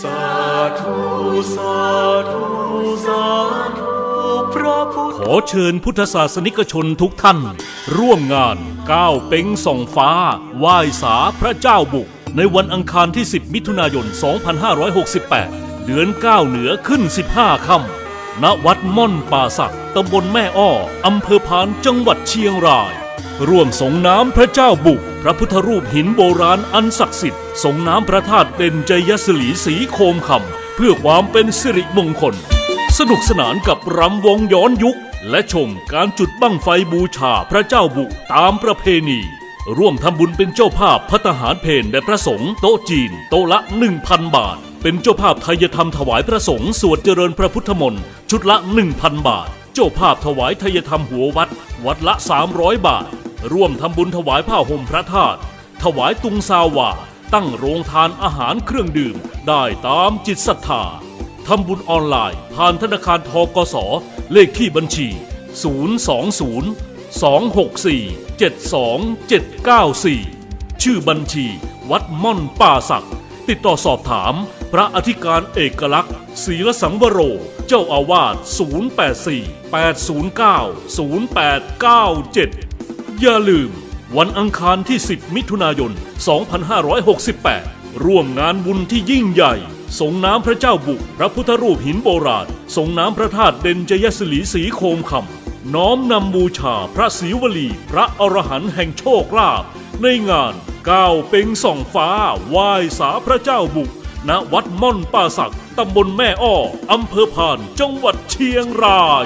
สาธุสาธุสาธุพระพุทธขอเชิญพุทธศาสนิกชนทุกท่าน ร่วมงานก้าวเป็งส่องฟ้าไหว้สาพระเจ้าบุก ในวันอังคารที่ 10 มิถุนายน 2568 เดือน 9 เหนือขึ้น 15 ค่ำณวัดม่อนป่าสักตำบลแม่อ้ออำเภอพานจังหวัดเชียงราย ร่วมส่งน้ำพระเจ้าบุก พระพุทธรูปหินโบราณอันศักดิ์สิทธิ์ส่งน้ำพระธาตุเด่นจยศลีสีโคมคำเพื่อความเป็นสิริมงคล สนุกสนานกับรำวงย้อนยุค และชมการจุดบั้งไฟบูชาพระเจ้าบุตามประเพณี ร่วมทำบุญเป็นเจ้าภาพพัตหารเพนแด่พระสงฆ์โต๊ะจีน โต๊ะละ 1,000 บาท เป็นเจ้าภาพไทยธรรมถวายพระสงฆ์สวดเจริญพระพุทธมนต์ชุดละ 1,000 บาท เจ้าภาพถวายไทยธรรมหัววัด วัดละ 300 บาท ร่วมทำบุญถวายผ้าห่มพระธาตุถวายตุงซาวา ตั้งโรงทานอาหารเครื่องดื่ม ได้ตามจิตศรัทธาทำบุญออนไลน์ ผ่านธนาคารทกส เลขที่บัญชี 020 264 72794 ชื่อบัญชี วัดม่อนป่าศักดิ์ติดต่อสอบถาม พระอธิการเอกลักษณ์ศีลสังวโร เจ้าอาวาส 084 809 0897 อย่าลืม วันอังคารที่ 10 มิถุนายน 2568 ร่วมงานบุญที่ยิ่งใหญ่ส่งน้ำพระเจ้าบุกพระพุทธรูปหินโบราณส่งน้ำพระธาตุเด่นจยศลีสีโคมคำ น้อมนำบูชาพระศรีวลี พระอรหันต์แห่งโชคลาภในงานก้าวเป็งส่องฟ้าไหว้สาพระเจ้าบุก ณวัดม่อนป่าศักด์ตำบลแม่อ้ออำเภอพานจังหวัดเชียงราย